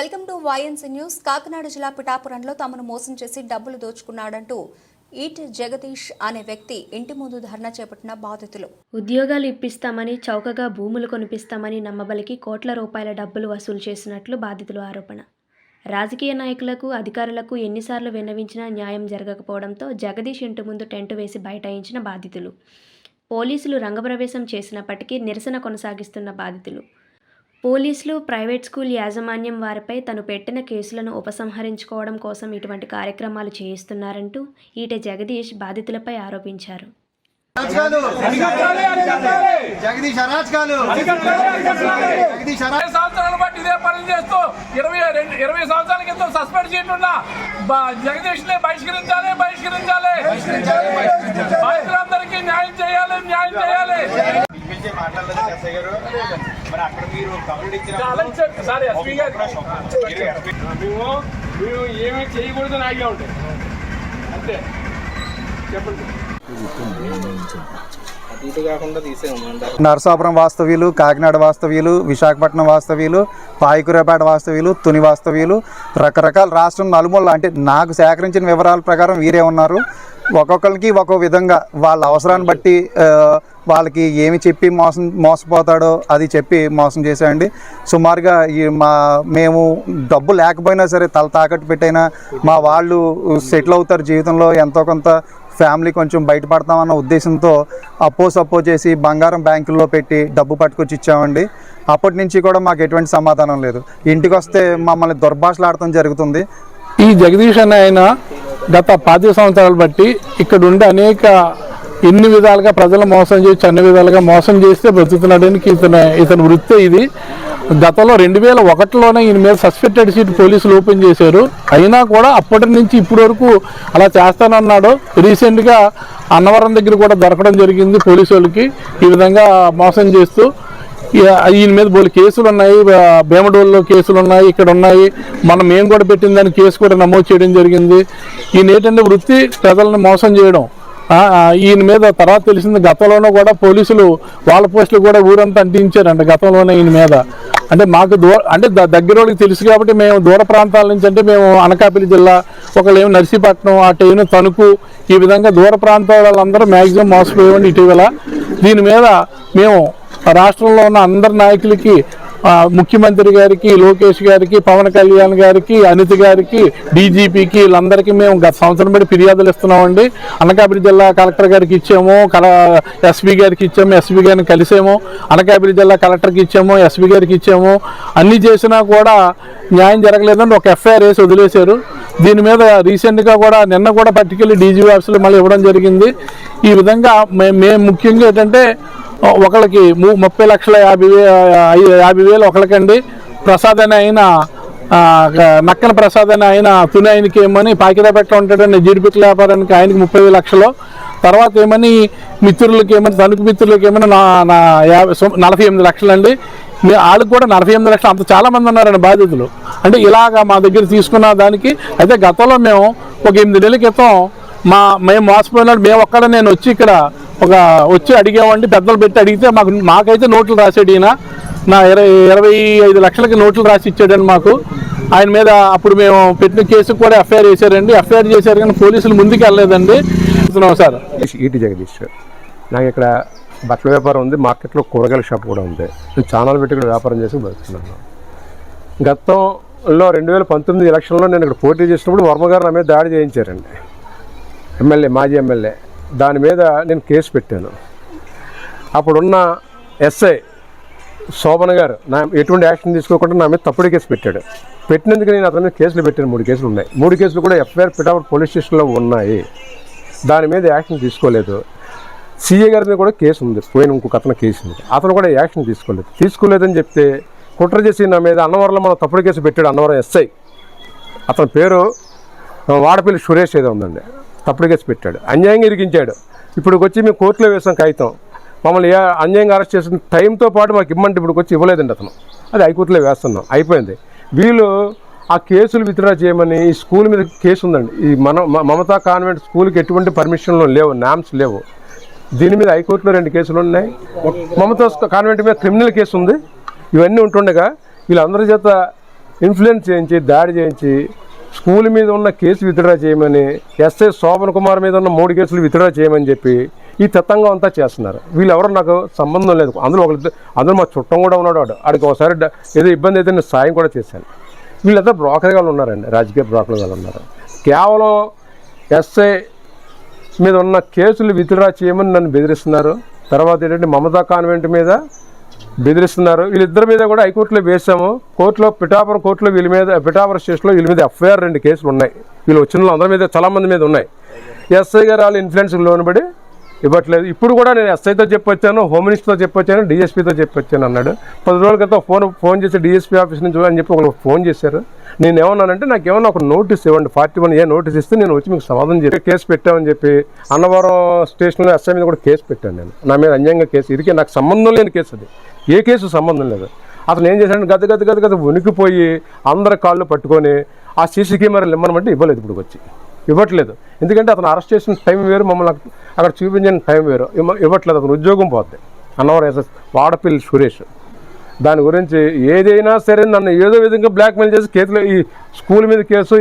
Welcome to YNC news. Kakinada జిల్లా పిఠాపురంలో తమను మోసం చేసి డబ్బులు దోచుకున్నాడంటూ ఈట్ జగదీష్ అనే వ్యక్తి ఇంటి ముందు ధర్నా చేపట్టిన బాధితులు. ఉద్యోగాలు ఇప్పిస్తామని చౌకగా భూములు కొనిపిస్తామని నమ్మబలికి కోట్ల రూపాయల డబ్బులు వసూలు చేసినట్లు బాధితులు ఆరోపణ. రాజకీయ నాయకులకు అధికారులకు ఎన్నిసార్లు విన్నవించినా న్యాయం జరగకపోవడంతో జగదీష్ ఇంటి ముందు టెంటు వేసి బైఠాయించిన బాధితులు. పోలీసులు రంగప్రవేశం చేసినప్పటికీ నిరసన కొనసాగిస్తున్న బాధితులు. పోలీసులు ప్రైవేట్ స్కూల్ యాజమాన్యం వారిపై తను పెట్టిన కేసులను ఉపసంహరించుకోవడం కోసం ఇటువంటి కార్యక్రమాలు చేయిస్తున్నారంటూ ఈట జగదీష్ బాధితులపై ఆరోపించారు. అరాచకాలు జగదీష్ అరాచకాలు జగదీష్ అరా ఇరవై సంవత్సరాల బట్టి ఇదే పనులు చేస్తూ ఇరవై రెండు ఇరవై సంవత్సరాల క్రితం సస్పెండ్ జగదీష్ని బహిష్కరించాలి బహిష్కరించాలి! బాధితులందరికీ న్యాయం చేయాలి న్యాయం చేయాలి! పిలిచి మాట్లాడలేదు ఎస్ఐ గారు. మరి అక్కడ మీరు కంప్లైంట్ ఇచ్చిన అలాగే సార్, సార్ ఎస్పీ గారు. మేము మేము ఏమీ చేయకూడదు ఆగే ఉంటాయి అంతే. చెప్పండి నరసాపురం వాస్తవ్యులు కాకినాడ వాస్తవ్యులు విశాఖపట్నం వాస్తవ్యులు పాయకురాపేట వాస్తవ్యులు తుని వాస్తవ్యులు రకరకాల రాష్ట్రం నలుమూల అంటే నాకు సేకరించిన వివరాల ప్రకారం వీరే ఉన్నారు. ఒక్కొక్కరికి ఒక్కో విధంగా వాళ్ళ అవసరాన్ని బట్టి వాళ్ళకి ఏమి చెప్పి మోసం మోసపోతాడో అది చెప్పి మోసం చేశాడండి. సుమారుగా ఈ మా మేము డబ్బు లేకపోయినా సరే తల తాకట్టు పెట్టైనా మా వాళ్ళు సెటిల్ అవుతారు జీవితంలో. ఎంతో కొంత ఫ్యామిలీ కొంచెం బయటపడతామన్న ఉద్దేశంతో అప్పో సప్పో చేసి బంగారం బ్యాంకుల్లో పెట్టి డబ్బు పట్టుకొచ్చి ఇచ్చామండి. అప్పటి నుంచి కూడా మాకు ఎటువంటి సమాధానం లేదు. ఇంటికి వస్తే మమ్మల్ని దుర్భాషలాడటం జరుగుతుంది. ఈ జగదీష్ అనే ఆయన గత పాతిక సంవత్సరాలు బట్టి ఇక్కడ ఉండే అనేక ఎన్ని విధాలుగా ప్రజలు మోసం చేసి అన్ని విధాలుగా మోసం చేస్తే బ్రతుకుతున్నాడానికి ఇతను ఇతని వృత్తి ఇది. గతంలో రెండు వేల ఒకటిలోనే ఈయన మీద సస్పెక్టెడ్ సీట్ పోలీసులు ఓపెన్ చేశారు. అయినా కూడా అప్పటి నుంచి ఇప్పటి వరకు అలా చేస్తానన్నాడు. రీసెంట్గా అన్నవరం దగ్గర కూడా దొరకడం జరిగింది పోలీసు వాళ్ళకి ఈ విధంగా మోసం చేస్తూ ఈయన మీద బోలు కేసులు ఉన్నాయి. బ- భీమడోల్లో కేసులు ఉన్నాయి ఇక్కడ ఉన్నాయి. మనం మేము కూడా పెట్టిన దాని కేసు కూడా నమోదు చేయడం జరిగింది. ఈయన ఏంటంటే వృత్తి ప్రజలను మోసం చేయడం. ఈయన మీద తర్వాత తెలిసింది గతంలోనూ కూడా పోలీసులు వాళ్ళ పోస్టులు కూడా ఊరంతా అంటించారంట గతంలోనే ఈయన మీద. అంటే మాకు దూర అంటే ద- తెలుసు కాబట్టి మేము దూర ప్రాంతాల నుంచి అంటే మేము అనకాపల్లి జిల్లా ఒకళ్ళు నర్సీపట్నం అటు ఏమో తణుకు ఈ విధంగా దూర ప్రాంతాల వాళ్ళందరూ మ్యాక్సిమం మోసపోయామండి ఇటీవల. దీని మీద మేము రాష్ట్రంలో ఉన్న అందరి నాయకులకి ముఖ్యమంత్రి గారికి లోకేష్ గారికి పవన్ కళ్యాణ్ గారికి అనిత గారికి డీజీపీకి వీళ్ళందరికీ మేము గత సంవత్సరం బట్టి ఫిర్యాదులు ఇస్తున్నామండి. అనకాపల్లి జిల్లా కలెక్టర్ గారికి ఇచ్చాము కల ఎస్పీ గారికి ఇచ్చాము ఎస్పీ గారిని కలిసాము. అనకాపల్లి జిల్లా కలెక్టర్కి ఇచ్చాము ఎస్వి గారికి ఇచ్చాము. అన్నీ చేసినా కూడా న్యాయం జరగలేదని ఒక ఎఫ్ఐఆర్ వేసి వదిలేశారు. దీని మీద రీసెంట్గా కూడా నిన్న కూడా పర్టికులర్ డీజీపీ ఆఫీసులు మళ్ళీ ఇవ్వడం జరిగింది. ఈ విధంగా మేము ముఖ్యంగా ఏంటంటే ఒకళ్ళకి ము- ముప్పై లక్షల యాభై వే యాభై వేలు ఒకళ్ళకండి. ప్రసాద్ అని ఆయన నక్కన ప్రసాద్ అని ఆయన తుని ఆయనకి ఏమని పాకిరాపేట ఉంటాడని జీడిపిట్ల వ్యాపారానికి ఆయనకి ముప్పై వేలు లక్షలు. తర్వాత ఏమని మిత్రులకి ఏమని తణుకు మిత్రులకి ఏమని నా నా యాభై నలభై ఎనిమిది లక్షలండి. మీ- వాళ్ళకి కూడా నలభై ఎనిమిది లక్షలు. అంత చాలామంది ఉన్నారండి బాధితులు. అంటే ఇలాగా మా దగ్గర తీసుకున్న దానికి అయితే గతంలో మేము ఒక ఎనిమిది నెలల క్రితం మా మేము మోసపోయినాడు మేము ఒక్కడ నేను వచ్చి ఇక్కడ ఒక వచ్చి అడిగామండి పెద్దలు పెట్టి అడిగితే మాకు మాకైతే నోట్లు రాసాడు ఈయన. నా ఇరవై ఇరవై ఐదు లక్షలకి నోట్లు రాసి ఇచ్చాడండి మాకు. ఆయన మీద అప్పుడు మేము పెట్టిన కేసు కూడా ఎఫ్ఐఆర్ చేశారండి ఎఫ్ఐఆర్ చేశారు కానీ పోలీసులు ముందుకు వెళ్ళలేదండి. చెప్తున్నాం సార్. ఈటి జగదీష్. నాకు ఇక్కడ బట్టల వ్యాపారం ఉంది మార్కెట్లో కూరగాయల షాప్ కూడా ఉంది. నేను ఛానల్ పెట్టి కూడా వ్యాపారం చేసి బతుకుతున్నాను. గతంలో రెండు వేల పంతొమ్మిది ఎలక్షన్లో నేను ఇక్కడ పోటీ చేసినప్పుడు వర్మ గారు నా మీద దాడి చేయించారండి. ఎమ్మెల్యే మాజీ ఎమ్మెల్యే. దాని మీద నేను కేసు పెట్టాను. అప్పుడున్న ఎస్ఐ శోభన్ గారు నా ఎటువంటి యాక్షన్ తీసుకోకుండా నా మీద తప్పుడు కేసు పెట్టాడు. పెట్టినందుకు నేను అతని మీద కేసులు పెట్టాను. మూడు కేసులు ఉన్నాయి. మూడు కేసులు కూడా ఎఫ్ఐఆర్ పిఠాపురం పోలీస్ స్టేషన్లో ఉన్నాయి. దాని మీద యాక్షన్ తీసుకోలేదు. సీఏ గారి మీద కూడా కేసు ఉంది. పోయిన ఇంకొక అతను కేసు ఉంది. అతను కూడా యాక్షన్ తీసుకోలేదు. తీసుకోలేదని చెప్తే కుట్ర చేసి నా మీద అన్నవరంలో మనం తప్పుడు కేసు పెట్టాడు అన్నవరం ఎస్ఐ. అతని పేరు వాడపల్లి సురేష్ ఏదో ఉందండి. తప్పుడు కేసు పెట్టాడు. అన్యాయంగా ఇరికించాడు. ఇప్పుడు వచ్చి మేము కోర్టులో వేసాం కాగితం. మమ్మల్ని అన్యాయంగా అరెస్ట్ చేసిన టైంతో పాటు మాకు ఇమ్మంటే ఇప్పుడు వచ్చి ఇవ్వలేదండి అతను. అది హైకోర్టులో వేస్తున్నాం. అయిపోయింది. వీళ్ళు ఆ కేసులు విత్డ్రా చేయమని ఈ స్కూల్ మీద కేసు ఉందండి. ఈ మన మ- మమతా కాన్వెంట్ స్కూల్కి ఎటువంటి పర్మిషన్లు లేవు నామ్స్ లేవు. దీని మీద హైకోర్టులో రెండు కేసులు ఉన్నాయి. మమతా కాన్వెంట్ మీద క్రిమినల్ కేసు ఉంది. ఇవన్నీ ఉంటుండగా వీళ్ళందరి చేత ఇన్ఫ్లుయెన్స్ చేయించి దాడి చేయించి స్కూల్ మీద ఉన్న కేసు విత్డ్రా చేయమని ఎస్ఐ శోభన్ కుమార్ మీద ఉన్న మూడు కేసులు విత్డ్రా చేయమని చెప్పి ఈ తతంగం అంతా చేస్తున్నారు. వీళ్ళెవరో నాకు సంబంధం లేదు. అందులో ఒక అందులో మా చుట్టం కూడా ఉన్నాడు వాడు ఆడికి ఒకసారి ఏదో ఇబ్బంది అయితే నేను సాయం కూడా చేశాను. వీళ్ళంతా బ్రోకర్ గారు ఉన్నారండి రాజకీయ బ్రోకర్ గారు ఉన్నారు. కేవలం ఎస్ఐ మీద ఉన్న కేసులు విత్డ్రా చేయమని నన్ను బెదిరిస్తున్నారు. తర్వాత ఏంటంటే మమతా కాన్వెంట్ మీద బెదిరిస్తున్నారు. వీళ్ళిద్దరి మీద కూడా హైకోర్టులో వేసాము కోర్టులో పిఠాపురం కోర్టులో వీళ్ళ మీద పిఠాపురం స్టేషన్లో వీళ్ళ మీద ఎఫ్ఐఆర్ రెండు కేసులు ఉన్నాయి. వీళ్ళు వచ్చిన వాళ్ళు అందరి మీద చాలామంది మీద ఉన్నాయి. ఎస్ఐ గారు వాళ్ళు ఇన్ఫ్లుయెన్స్కి లోనబడి ఇవ్వట్లేదు. ఇప్పుడు కూడా నేను ఎస్ఐతో చెప్పొచ్చాను హోమ్ మినిస్టర్తో చెప్పొచ్చాను డిఎస్పీతో చెప్పొచ్చాను అన్నాడు. పది రోజుల క్రితం ఫోన్ ఫోన్ చేసి డిఎస్పీ ఆఫీస్ నుంచి అని చెప్పి ఒకరు ఫోన్ చేశారు. నేను ఏమన్నానంటే నాకు ఏమన్నా ఒక నోటీస్ ఇవ్వండి ఫార్టీ వన్ ఏ నోటీస్ ఇస్తే నేను వచ్చి మీకు సమాధానం చెప్పి కేసు పెట్టామని చెప్పి అన్నవరం స్టేషన్లో ఎస్ఐ మీద కూడా కేసు పెట్టాను నేను. నా మీద అన్యాయంగా కేసు. ఇదికే నాకు సంబంధం లేని కేసు అది. ఏ కేసు సంబంధం లేదు. అతను ఏం చేశాడు గత గత గత గత ఉనికిపోయి అందరి కాళ్ళు పట్టుకొని ఆ సీసీ కెమెరాలు ఇమ్మనమంటే ఇవ్వలేదు ఇప్పుడు వచ్చి ఇవ్వట్లేదు. ఎందుకంటే అతను అరెస్ట్ చేసిన టైం వేరు మమ్మల్ని అక్కడ- చూపించిన టైం వేరు. ఇవ్వట్లేదు అతను ఉద్యోగం పోతే. అన్నవరం ఎస్ఎస్ వాడపల్లి సురేష్. దాని గురించి ఏదైనా సరే నన్ను ఏదో విధంగా బ్లాక్మెయిల్ చేసి కేసులో ఈ స్కూల్ మీద కేసు